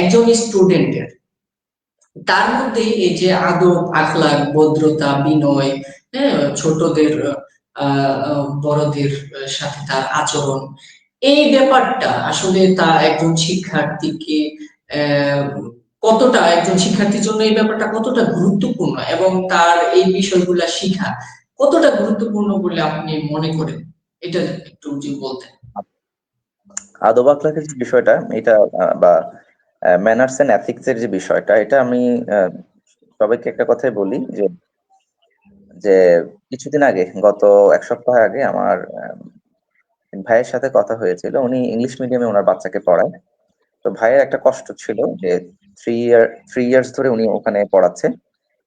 একজন স্টুডেন্টের তার মধ্যে এই যে আদব আখলাক ভদ্রতা, বিনয় হ্যাঁ ছোটদের বড়দের সাথে তার আচরণ, এই ব্যাপারটা আসলে তা একজন শিক্ষার্থীকে কতটা, একজন শিক্ষার্থীর জন্য এই ব্যাপারটা কতটা গুরুত্বপূর্ণ এবং তার এই বিষয়গুলা শিখা কতটা গুরুত্বপূর্ণ বলে আপনি মনে করেন? এটা একটু বলতেন। আদব আখলাকের বিষয়টা, এটা বা ম্যানার্স এন্ড এথিক্স এর যে বিষয়টা, এটা আমি সবাইকে একটা কথাই বলি যে যে কিছুদিন আগে, গত এক সপ্তাহ আগে আমার ভাইয়ের সাথে কথা হয়েছিল। উনি ইংলিশ মিডিয়ামে ওনার বাচ্চাকে পড়ায়। তো ভাইয়ের একটা কষ্ট ছিল যে থ্রি ইয়ার থ্রি ইয়ার্স ধরে উনি ওখানে পড়াচ্ছে।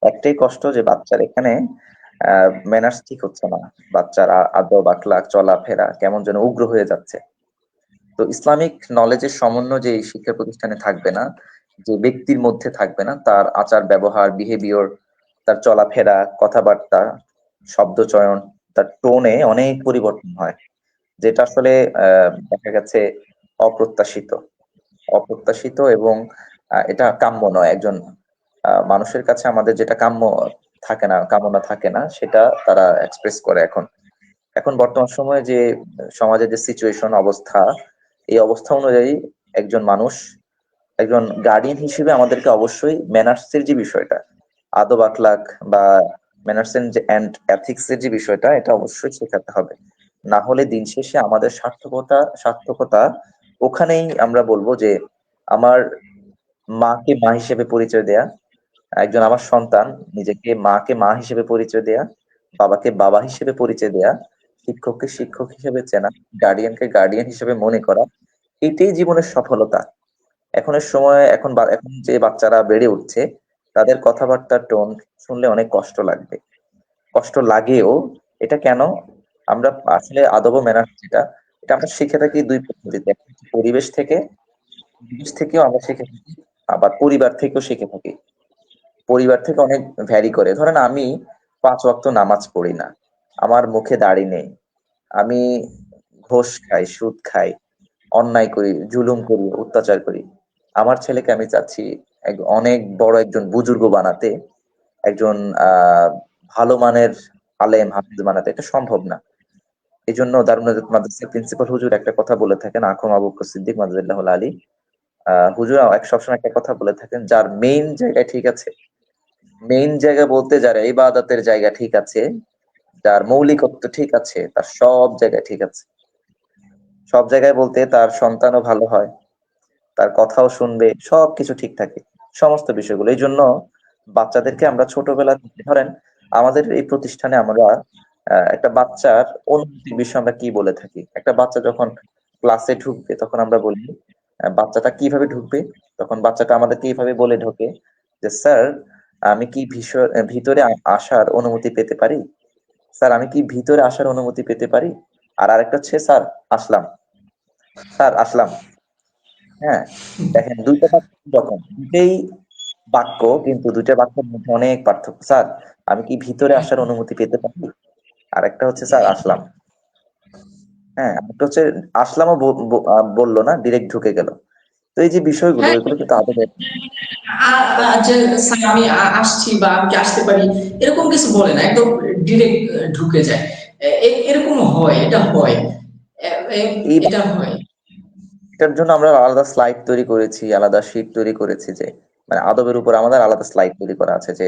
একটাই কষ্ট যে বাচ্চার এখানে ম্যানার্স ঠিক হচ্ছে না। বাচ্চার আদব আখলাক চলাফেরা কেমন যেন উগ্র হয়ে যাচ্ছে। তো ইসলামিক নলেজের সমন্বয় যে শিক্ষা প্রতিষ্ঠানে থাকবে না, যে ব্যক্তির মধ্যে থাকবে না, তার আচার, ব্যবহার বিহেভিয়র তার চলাফেরা, কথাবার্তা, শব্দ চয়ন, তার টোনে অনেক পরিবর্তন হয়, যেটা আসলে দেখা গেছে অপ্রত্যাশিত। অপ্রত্যাশিত এবং এটা কাম্য নয়। একজন মানুষের কাছে আমাদের যেটা কাম্য থাকে না, কামনা থাকে না, সেটা তারা এক্সপ্রেস করে এখন। এখন বর্তমান সময়ে যে, সমাজের যে সিচুয়েশন অবস্থা এই অবস্থা অনুযায়ী একজন মানুষ, একজন গার্ডিয়ান হিসেবে আমাদেরকে অবশ্যই ম্যানার্সের যে বিষয়টা, আদব আখলাক বা ম্যানার্স এন্ড এথিক্স এর যে বিষয়টা, এটা অবশ্যই শেখাতে হবে। না হলে দিন শেষে আমাদের সার্থকতা সার্থকতা ওখানেই আমরা বলব যে আমার মাকে মা হিসেবে পরিচয় দেয়া, একজন আমার সন্তান, নিজেকে মাকে মা হিসেবে পরিচয় দেয়া, বাবাকে বাবা হিসেবে পরিচয় দেয়া শিক্ষককে শিক্ষক হিসেবে চেনা গার্ডিয়ানকে গার্ডিয়ান হিসেবে মনে করা, এটাই জীবনের সফলতা। এখনের সময় এখন এখন যে বাচ্চারা বেড়ে উঠছে, তাদের কথাবার্তার টোন শুনলে অনেক কষ্ট লাগবে। কষ্ট লাগেও এটা কেন? আমরা আসলে আদব ম্যানার যেটা এটা। আমরা শিখে থাকি দুই পদ্ধতিতে। পরিবেশ থেকে, পরিবেশ থেকেও আমরা শিখে থাকি, আবার পরিবার থেকেও শিখে থাকি। পরিবার থেকে অনেক ভ্যারি করে। ধরেন আমি পাঁচ ওয়াক্ত নামাজ পড়ি না। আমার মুখে দাড়ি নেই। আমি ঘোষ খাই, সুদ খাই, অন্যায় করি, জুলুম করি, অত্যাচার করি। আমার ছেলেকে আমি চাচ্ছি এক, অনেক বড় একজন বুজুর্গ বানাতে, একজন আহ ভালো মানের আলেম, হাফিজ বানাতে। এটা সম্ভব না। এই জন্য দারুণ মাদ্রাসার প্রিন্সিপাল হুজুর একটা কথা বলে থাকেন, আখম আবু সিদ্দিক মাদাল্লাহ আলী। আহ হুজুর, এক সবসময় একটা কথা বলে থাকেন, যার মেইন জায়গায় ঠিক আছে মেইন জায়গা বলতে যার ইবাদতের জায়গা ঠিক আছে যার মৌলিকত্ব ঠিক আছে, তার সব জায়গায় ঠিক আছে। সব জায়গায় বলতে তার সন্তানও ভালো হয়, তার কথাও শুনবে সবকিছু ঠিক থাকে, সমস্ত বিষয়গুলো। এই জন্য বাচ্চাদেরকে আমরা ছোটবেলা ধরেন আমাদের এই প্রতিষ্ঠানে আমরা একটা বাচ্চার অনুভূতির বিষয়ে আমরা কি বলে থাকি? একটা বাচ্চা যখন ক্লাসে ঢুকবে, তখন আমরা বলি বাচ্চাটা কীভাবে ঢুকবে? তখন বাচ্চাটা আমাদের কীভাবে বলে ঢোকে যে, স্যার, আমি কি ভিতরে আসার অনুমতি পেতে পারি? স্যার, আমি কি ভিতরে আসার অনুমতি পেতে পারি? আর আরেকটা হচ্ছে, স্যার, আসলাম। স্যার, আসলাম। হ্যাঁ দেখেন, দুইটা বাক্য রকম। দুটেই বাক্য, কিন্তু দুইটা বাক্যের মধ্যে অনেক পার্থক্য। স্যার, আমি কি ভিতরে আসার অনুমতি পেতে পারি? আর একটা হচ্ছে, স্যার, আসলাম। হ্যাঁ একটা হচ্ছে, আসলামও বলল না ডিরেক্ট ঢুকে গেল। তো এই যে বিষয়গুলো হ্যাঁ। এগুলো কিন্তু আদবের স্যার আমি আসছি বা আমি আসতে পারি এরকম কিছু বলে না একদম ডিরেক্ট ঢুকে যায়। এরকম হয় এটা হয়। এটা হয়। এটার জন্য আমরা আলাদা স্লাইড তৈরি করেছি আলাদা শিট তৈরি করেছি যে মানে আদবের উপর আমাদের আলাদা স্লাইড তৈরি করা আছে যে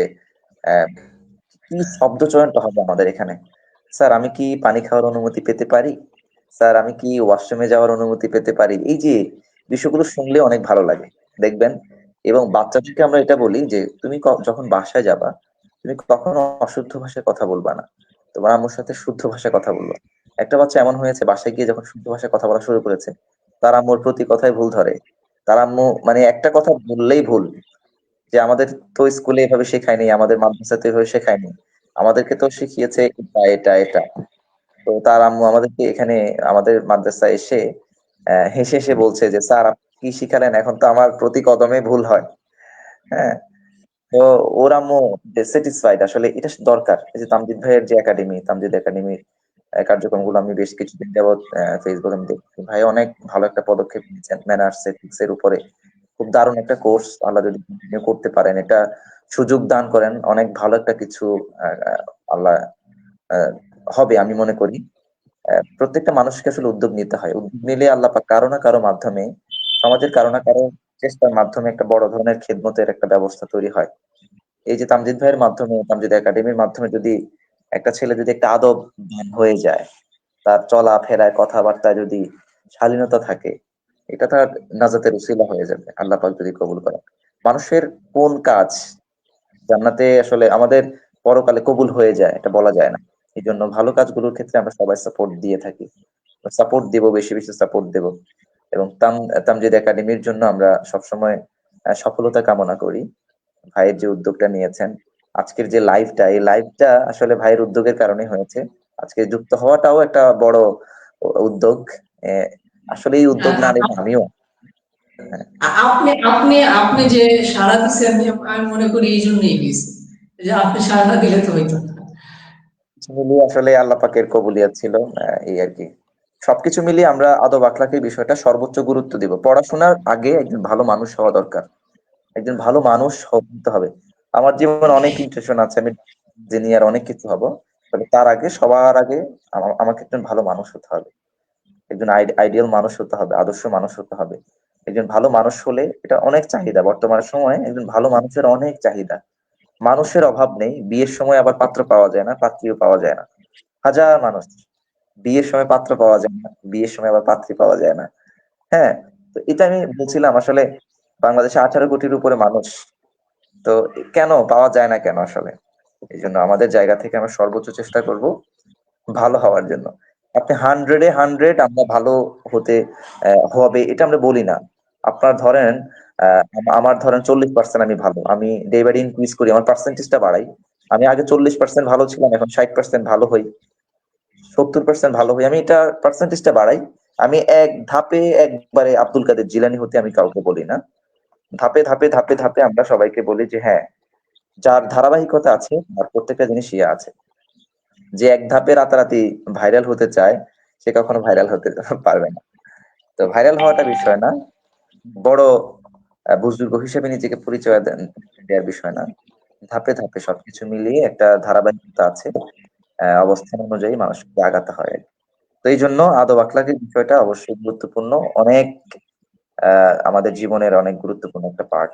কি শব্দ চয়নটা হবে আমাদের এখানে? স্যার আমি কি পানি খাওয়ার অনুমতি পেতে পারি? স্যার আমি কি ওয়াশরুমে যাওয়ার অনুমতি পেতে পারি? এই যে বিষয়গুলো শুনলে অনেক ভালো লাগে। দেখবেন? এবং বাচ্চাদেরকে আমরা এটা বলি যে, তুমি যখন বাসায় যাবা, তুমি কখনো অশুদ্ধ ভাষায় কথা বলবা না। তোমার আম্মুর সাথে শুদ্ধ ভাষায় কথা বলবা একটা বাচ্চা এমন হয়েছে, বাসায় গিয়ে যখন শুদ্ধ ভাষায় কথা বলা শুরু করেছে, তার আম্মুর প্রতি কথাই ভুল ধরে। তার আম্মু মানে একটা কথা বললেই ভুল, যে আমাদের তো স্কুলে এভাবে শেখায়নি, আমাদের মাদ্রাসাতে এভাবে শেখায়নি, আমাদেরকে তো শিখিয়েছে এটা এটা এটা। তো তার আম্মু আমাদেরকে এখানে, আমাদের মাদ্রাসা এসে হেসে হেসে বলছে যে, স্যার, আপনি কি শিখালেন? এখন তো আমার প্রতি কদমে ভুল হয়। হ্যাঁ? তো ওর আম্মু স্যাটিসফাইড আসলে এটা দরকার। এই যে তামজিদ ভাইয়ের যে একাডেমি তামজিদ একাডেমির কার্যক্রমগুলো আমি বেশ কিছুদিন যাবৎ ফেসবুকে আমি দেখছি। ভাই অনেক ভালো একটা পদক্ষেপ নিয়েছেন ম্যানার্স এথিক্স এর উপরে। খুব দারুণ একটা কোর্স আল্লাহ যদি কন্টিনিউ করতে পারেন। এটা সুযোগ দান করেন। অনেক ভালো একটা কিছু আল্লাহ হবে আমি মনে করি। প্রত্যেকটা মানুষকে আসলে উদ্যোগ নিতে হয়। উদ্যোগ নিলে আল্লাহ কারও না কারও মাধ্যমে, সমাজের কারও না কারও চেষ্টার মাধ্যমে একটা বড় ধরনের খেদমতের একটা ব্যবস্থা তৈরি হয়। এই যে তামজিদ ভাইয়ের মাধ্যমে, তামজিদ একাডেমির মাধ্যমে যদি একটা ছেলে যদি একটা আদব হয়ে যায়, তার চলা, ফেরায়, কথাবার্তায় যদি শালীনতা থাকে, এটা তার নাজাতের উসিলা হয়ে যাবে, আল্লাহ পাক যদি কবুল করেন। মানুষের কোন কাজ জান্নাতে আসলে আমাদের পরকালে কবুল হয়ে যায়, এটা বলা যায় না। এই জন্য ভালো কাজগুলোর ক্ষেত্রে আমরা সবাই সাপোর্ট দিয়ে থাকি। সাপোর্ট দেব, বেশি বেশি সাপোর্ট দেব। এবং তাম, তামজিদ একাডেমির জন্য আমরা সবসময় সফলতা কামনা করি। ভাইয়ের যে উদ্যোগটা নিয়েছেন, আজকের যে লাইভটা এই লাইভটা আসলে ভাইয়ের উদ্যোগের কারণে হয়েছে। আজকে যুক্ত হওয়াটাও একটা বড় উদ্যোগ। আসলে এই উদ্যোগ না নিলে আমিও আপনি আপনি আপনি যে সাড়া দিচ্ছেন, আমি মনে করি এই জন্যই দিয়েছি। যে আপনি সাড়া দিলে তো হইতো না। কিছু মিলিয়ে আসলে আল্লাহ পাকের কবুলিয়াত ছিল এই আর কি। সবকিছু মিলিয়ে আমরা আদব আখলাকের বিষয়টা সর্বোচ্চ গুরুত্ব দিব। পড়াশোনার আগে একজন ভালো মানুষ হওয়া দরকার। একজন ভালো মানুষ হতে হবে। আমার জীবনে অনেক ইন্টেনশন আছে, আমি ইঞ্জিনিয়ার অনেক কিছু হব। তবে তার আগে, সবার আগে আমাকে একজন ভালো মানুষ হতে হবে। একজন আইডিয়াল মানুষ হতে হবে, আদর্শ মানুষ হতে হবে। একজন ভালো মানুষ হলে এটা অনেক চাহিদা। বর্তমান সময়ে একজন ভালো মানুষের অনেক চাহিদা। মানুষের অভাব নেই, বিয়ের সময় আবার পাত্র পাওয়া যায় না, পাত্রীও পাওয়া যায় না। হাজার মানুষ, বিয়ের সময় পাত্র পাওয়া যায় না, বিয়ের সময় আবার পাত্রী পাওয়া যায় না। হ্যাঁ তো এটা আমি বলছিলাম, আসলে বাংলাদেশে আঠারো কোটির উপরে মানুষ, তো কেন পাওয়া যায় না কেন আসলে? এই জন্য আমাদের জায়গা থেকে আমরা সর্বোচ্চ চেষ্টা করব ভালো হওয়ার জন্য। আপনি হান্ড্রেডে হান্ড্রেড আমরা ভালো হতে হবে, এটা আমরা বলি না। আপনার ধরেন আমার ধরেন চল্লিশ পার্সেন্ট আমি ভালো। আমি ডে বাই ডে ইনক্রিজ করি, আমার পার্সেন্টেজটা বাড়াই। আমি আগে চল্লিশ পার্সেন্ট ভালো ছিলাম, এখন ষাট পার্সেন্ট ভালো হই। সত্তর পার্সেন্ট ভালো হই। আমি এটা পার্সেন্টেজটা বাড়াই। আমি এক ধাপে একবারে আব্দুল কাদের জিলানি হতে আমি কাউকে বলি না। ধাপে ধাপে ধাপে ধাপে আমরা সবাইকে বলি যে হ্যাঁ যার ধারাবাহিকতা আছে, তার প্রত্যেকটা জিনিস ইয়ে আছে। যে এক ধাপে রাতারাতি ভাইরাল হতে চায়, সে কখনো ভাইরাল হতে পারবে না। তো ভাইরাল হওয়াটা বিষয় না। বড় বুজুর্গ হিসেবে নিজেকে পরিচয় দেওয়ার বিষয় না। ধাপে ধাপে সবকিছু মিলিয়ে একটা ধারাবাহিকতা আছে অবস্থান অনুযায়ী মানুষকে আগাতে হয়। তো এই জন্য আদব আখলাকের বিষয়টা অবশ্যই গুরুত্বপূর্ণ। অনেক আমাদের জীবনের অনেক গুরুত্বপূর্ণ একটা পার্ট